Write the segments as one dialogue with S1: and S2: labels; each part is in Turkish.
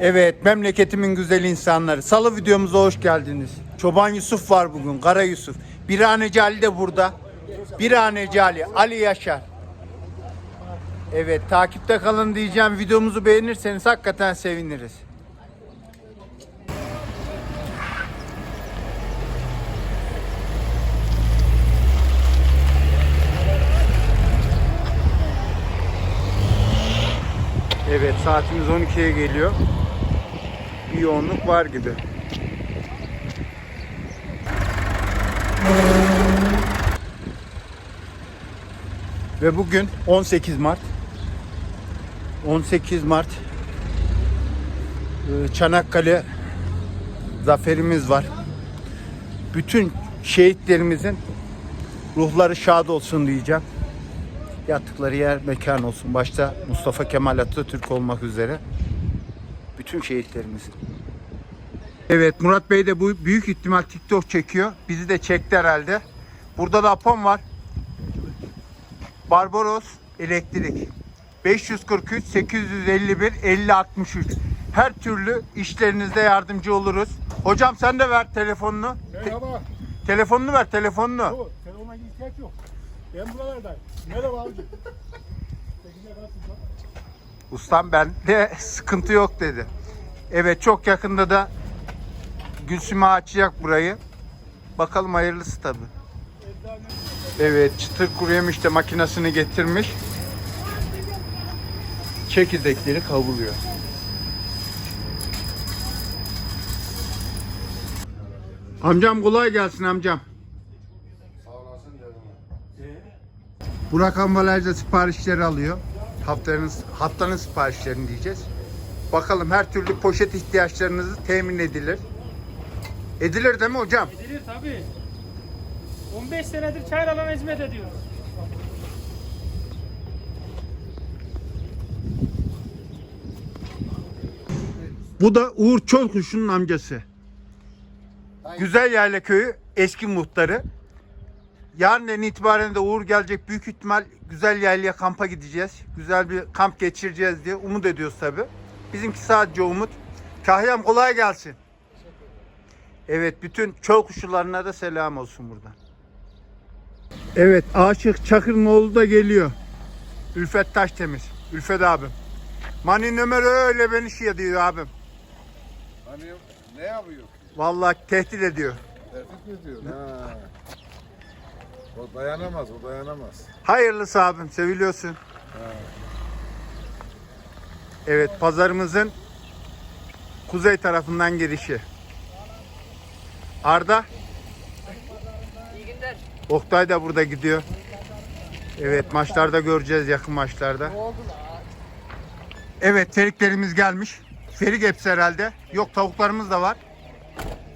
S1: Evet, memleketimin güzel insanları. Salı videomuza hoş geldiniz. Çoban Yusuf var bugün, Kara Yusuf. Birhaneci Ali de burada. Birhaneci Ali, Ali Yaşar. Evet, takipte kalın diyeceğim. Videomuzu beğenirseniz hakikaten seviniriz. Evet, saatimiz 12'ye geliyor. Bir yoğunluk var gibi. Ve bugün 18 Mart. 18 Mart e, Çanakkale zaferimiz var. Bütün şehitlerimizin ruhları şad olsun diyeceğim. Yattıkları yer mekan olsun. Başta Mustafa Kemal Atatürk olmak üzere bütün şehitlerimizin. Evet Murat Bey de bu büyük ihtimal TikTok çekiyor. Bizi de çekti herhalde. Burada da Apom var. Barbaros Elektrik. 543 851 50 63. Her türlü işlerinizde yardımcı oluruz. Hocam sen de ver telefonunu. Te-
S2: Merhaba.
S1: telefonunu ver telefonunu.
S2: Yok, telefona ihtiyaç yok. Ben buralardayım. Merhaba abici.
S1: Ustam bende sıkıntı yok dedi. Evet çok yakında da Gülsüm'e açacak burayı. Bakalım hayırlısı tabi. Evet çıtır kuru yemiş de makinesini getirmiş. Çekirdekleri kavruluyor. Amcam kolay gelsin amcam. Burak ambalajda siparişleri alıyor. Haftanın, haftanın siparişlerini diyeceğiz. Bakalım her türlü poşet ihtiyaçlarınızı temin edilir. Edilir değil mi hocam?
S3: Edilir tabii. 15 senedir Çayralan'a hizmet ediyoruz.
S1: Bu da Uğur Çolkuş'un amcası. Güzel Yayla Köyü eski muhtarı. Yarından itibaren de Uğur gelecek. Büyük ihtimal Güzel Yayla'ya kampa gideceğiz. Güzel bir kamp geçireceğiz diye umut ediyoruz tabi. Bizimki sadece umut. Kahyam kolay gelsin. Evet bütün çöl kuşularına da selam olsun buradan. Evet Aşık Çakır'ın oğlu da geliyor. Ülfet Taştemiz. Ülfet abim. Mani Ömer öyle beni şey diyor abim.
S4: Hani ne yapıyor?
S1: Vallahi tehdit ediyor.
S4: Tehdit mi ediyor? Ha. O dayanamaz, o dayanamaz.
S1: Hayırlısı abim seviliyorsun. Evet pazarımızın kuzey tarafından girişi. Arda. Oktay da burada gidiyor. Evet maçlarda göreceğiz yakın maçlarda. Evet feriklerimiz gelmiş. Ferik hepsi herhalde. Yok tavuklarımız da var.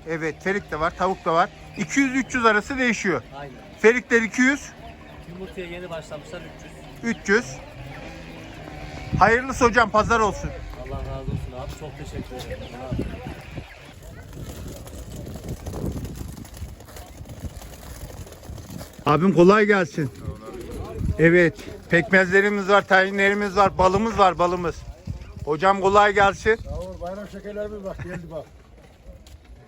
S1: Evet ferik de var, tavuk da var. 200-300 arası değişiyor.
S5: Aynen.
S1: Ferikler 200,
S5: Yumurtaya yeni başlamışlar 300.
S1: 300. Hayırlısı hocam pazar olsun.
S5: Allah razı olsun abi. Çok teşekkür ederim. Abi.
S1: Abim kolay gelsin. Evet, pekmezlerimiz var, tayinlerimiz var, balımız var, balımız. Hocam kolay gelsin.
S2: Sağ ol, bayram şekerlerimiz bak geldi bak.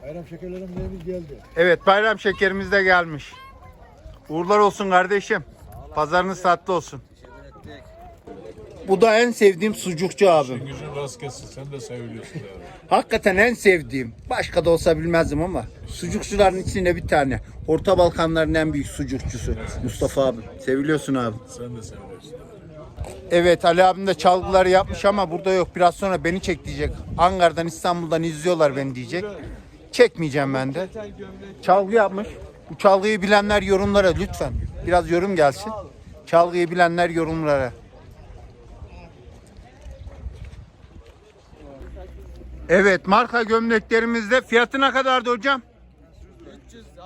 S2: Bayram şekerlerimiz geldi.
S1: Evet, bayram şekerimiz de gelmiş. Uğurlar olsun kardeşim. Pazarınız tatlı olsun. Bu da en sevdiğim sucukçu abim.
S6: Gücün rast gelsin. Sen de seviliyorsun yani.
S1: Hakikaten en sevdiğim. Başka da olsa bilmezdim ama sucukçuların içinde bir tane. Orta Balkanların en büyük sucukçusu. Mustafa abi. Seviliyorsun abi.
S6: Sen de seviliyorsun.
S1: Evet Ali abim de çalgıları yapmış ama burada yok. Biraz sonra beni çek diyecek. Ankara'dan İstanbul'dan izliyorlar beni diyecek. Çekmeyeceğim ben de. Çalgı yapmış. Bu çalgıyı bilenler yorumlara lütfen. Biraz yorum gelsin. Çalgıyı bilenler yorumlara. Evet marka gömleklerimizde fiyatı ne kadardı hocam?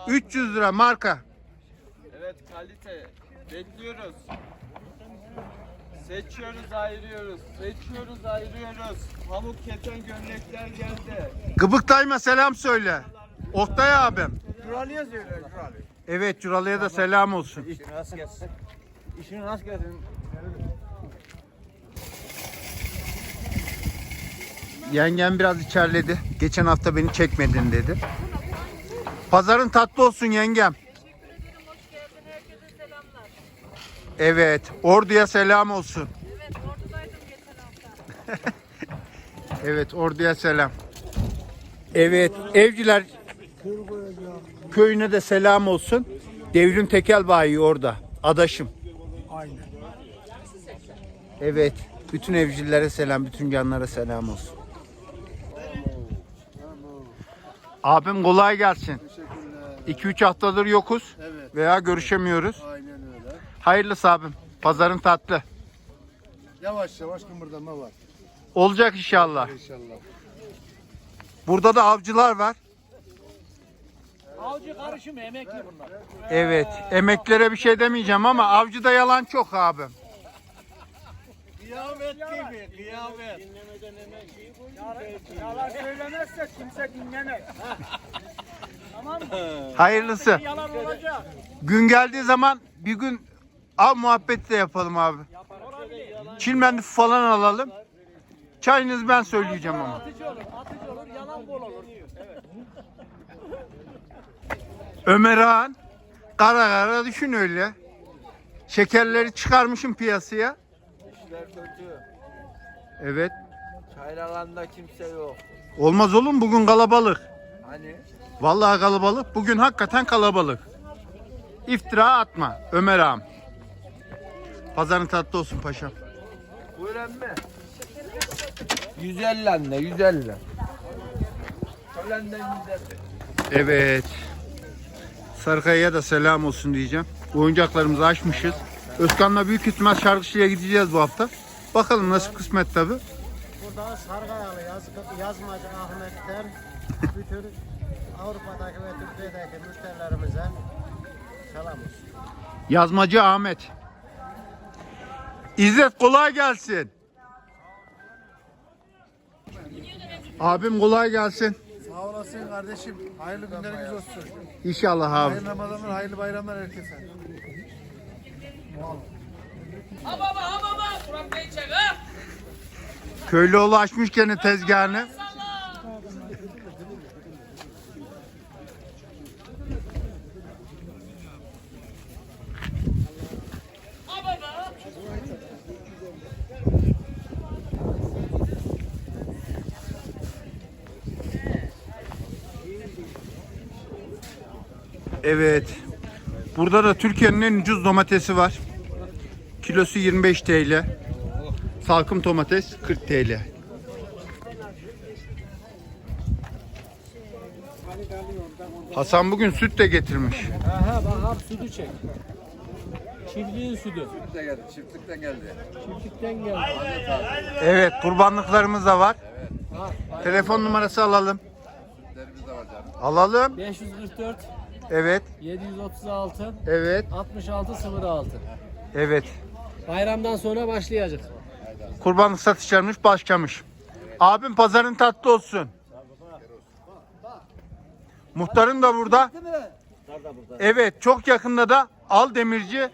S1: 300 lira marka.
S7: Evet kalite. Bekliyoruz. Seçiyoruz, ayırıyoruz. Seçiyoruz, ayırıyoruz. Pamuk keten gömlekler geldi.
S1: Gıbıktayma selam söyle. Oktay abim.
S7: Curalı'ya söyle Curalı.
S1: Evet Curalı'ya da selam olsun.
S7: İşini nasıl gelsin? İşini nasıl gelsin?
S1: Yengem biraz içerledi. Geçen hafta beni çekmedin dedi. Pazarın tatlı olsun yengem. Evet, orduya selam olsun. Evet, orduya selam. Evet, evciler köyüne de selam olsun. Devrim Tekel Bayi orada. Adaşım.
S2: Aynen.
S1: Evet. Bütün evcillere selam, bütün canlara selam olsun. Abim kolay gelsin. 2-3 haftadır yokuz
S8: Evet.
S1: veya görüşemiyoruz.
S8: Aynen öyle.
S1: Hayırlısı abim. Pazarın tatlı.
S8: Yavaş yavaş kımırdama var
S1: Olacak inşallah.
S8: inşallah.
S1: Burada da avcılar var.
S5: Avcı karışım emekli bunlar.
S1: Evet. Emeklere bir şey demeyeceğim ama avcıda yalan çok abim.
S7: Kıyamet gibi kıyamet.
S3: Yalan söylemezse kimse dinlemez. tamam mı?
S1: Hayırlısı.
S3: Yalan olacak.
S1: Gün geldiği zaman bir gün av muhabbeti de yapalım abi. Çilmendi falan alalım. Çayınızı ben söyleyeceğim ama.
S3: Atıcı olur, atıcı olur, yalan bol olur.
S1: Ömer Ağan kara kara düşün öyle. Şekerleri çıkarmışım piyasaya.
S7: İşler kötü.
S1: Evet.
S7: Çayralanda kimse yok.
S1: Olmaz oğlum bugün kalabalık.
S7: Hani?
S1: Vallahi kalabalık. Bugün hakikaten kalabalık. İftira atma Ömer Ağam. Pazarın tatlı olsun paşam.
S7: Buyur emmi. 150 anne 150. Söylenden 150.
S1: Evet. Sarıkaya'ya da selam olsun diyeceğim. Oyuncaklarımızı açmışız. Özkan'la büyük ihtimal şarkıcıya gideceğiz bu hafta. Bakalım nasip kısmet tabi.
S9: Burada Sarıkayalı yazgı, yazmacı Ahmet'ten bütün Avrupa'daki ve Türkiye'deki müşterilerimize selam olsun.
S1: Yazmacı Ahmet. İzzet kolay gelsin. Abim kolay gelsin.
S8: Olasın kardeşim. Hayırlı günleriniz olsun.
S1: İnşallah abi.
S8: Hayırlı Ramazanlar, hayırlı bayramlar herkese.
S1: Köylüoğlu açmış gene tezgahını. Evet. Burada da Türkiye'nin en ucuz domatesi var. Kilosu 25 TL. Salkım domates 40 TL. Hasan bugün süt de getirmiş.
S5: Aha bak abi sütü çek. Çiftliğin sütü.
S4: Çiftlikten geldi.
S5: Çiftlikten geldi.
S1: Evet kurbanlıklarımız da var. Telefon numarası alalım.
S4: Derimiz de var canım.
S1: Alalım.
S5: 544
S1: Evet.
S5: 736
S1: Evet.
S5: 6606.
S1: Evet.
S5: Bayramdan sonra başlayacak.
S1: Kurbanlık satışlarımız başlamış. Abim pazarın tatlı olsun. Muhtarın da burada. Evet çok yakında da Al Demirci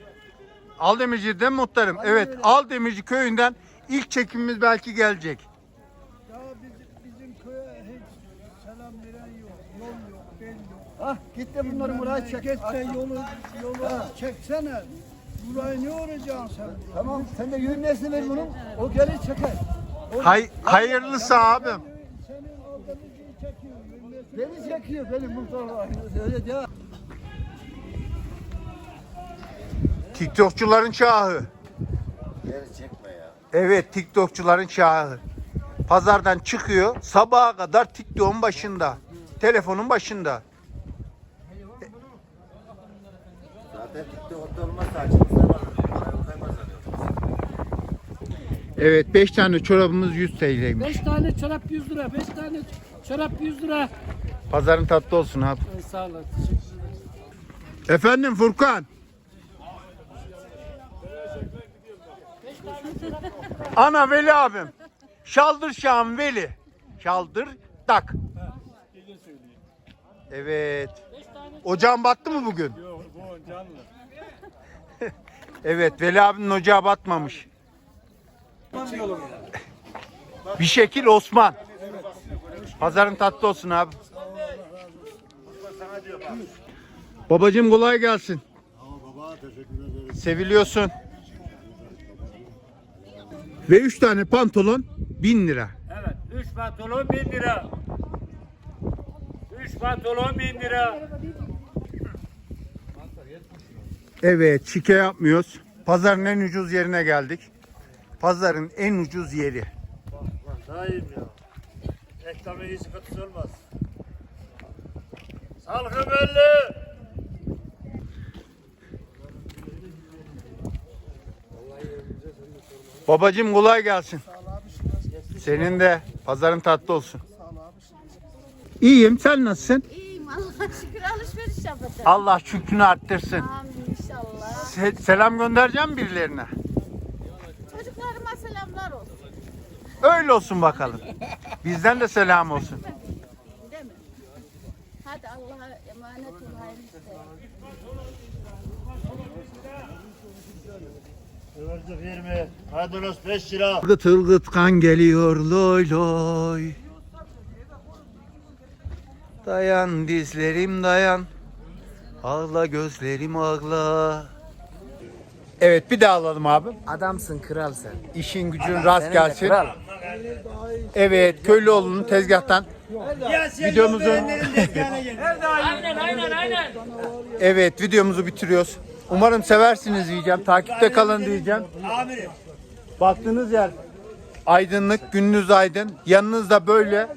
S1: Al Demirci değil mi muhtarım? Evet Al Demirci köyünden ilk çekimimiz belki gelecek.
S2: Ya bizim, bizim köye hiç selam veren yok. Yol yok, bel yok.
S9: Ah git de bunları buraya çek.
S2: Git de yolu, yolu çeksene. Burayı ne olacaksın sen?
S9: Tamam sen de yürümesini ver bunun. O gelir çeker.
S1: Hay hayırlısı abim.
S2: Senin orada bizi çekiyor. yürümesini-
S9: Beni çekiyor benim muhtarlar. Öyle de.
S1: TikTokçuların çağı.
S8: Geri çekme ya.
S1: Evet TikTokçuların çağı. Pazardan çıkıyor sabaha kadar TikTok'un başında. Telefonun başında.
S8: Olmazsa açımızda.
S1: Evet 5 tane çorabımız 100 TL'ymiş.
S5: 5 tane çorap 100 lira. 5 tane çorap 100 lira.
S1: Pazarın tatlı olsun abi.
S5: Ay, Sağ olun.
S1: Efendim Furkan. Ana Veli abim. Şaldır Şam Veli. Şaldır tak. Evet. Ocağın battı mı bugün?
S2: Yok bu canlı.
S1: Evet Veli abinin ocağı batmamış. Bir şekil Osman. Pazarın tatlı olsun abi. Babacım kolay gelsin. Seviliyorsun. Ve 3 tane pantolon 1000 lira.
S5: Evet. 3 pantolon 1000 lira. 3 pantolon 1000 lira.
S1: Evet, şike yapmıyoruz. Pazarın en ucuz yerine geldik. Pazarın en ucuz yeri.
S2: Daim ya. Reklamın iyi sıkıntısı olmaz. Salgı belli.
S1: Babacım kolay gelsin. Senin de pazarın tatlı olsun. İyiyim, sen nasılsın?
S10: İyiyim Allah'a şükür alışveriş yapacağım.
S1: Allah şükrünü arttırsın.
S10: Amin inşallah.
S1: Se- selam göndereceğim birilerine.
S10: Çocuklarıma selamlar olsun.
S1: Öyle olsun bakalım. Bizden de selam olsun.
S10: Değil mi? Hadi Allah'a emanet ol hayırlı işler.
S2: Kıvırcık 20. Maydanoz 5 lira.
S1: Gıtır gıtkan geliyor loy loy. Dayan dizlerim dayan. Ağla gözlerim ağla. Evet bir daha alalım abi.
S9: Adamsın kral sen.
S1: İşin gücün rast gelsin. Evet Köylüoğlu'nun tezgahtan videomuzun
S5: Aynen aynen aynen.
S1: Evet videomuzu bitiriyoruz. Umarım seversiniz diyeceğim. Takipte kalın diyeceğim. Baktığınız yer aydınlık, gününüz aydın. Yanınızda böyle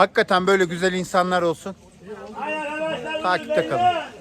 S1: hakikaten böyle güzel insanlar olsun. Takipte kalın.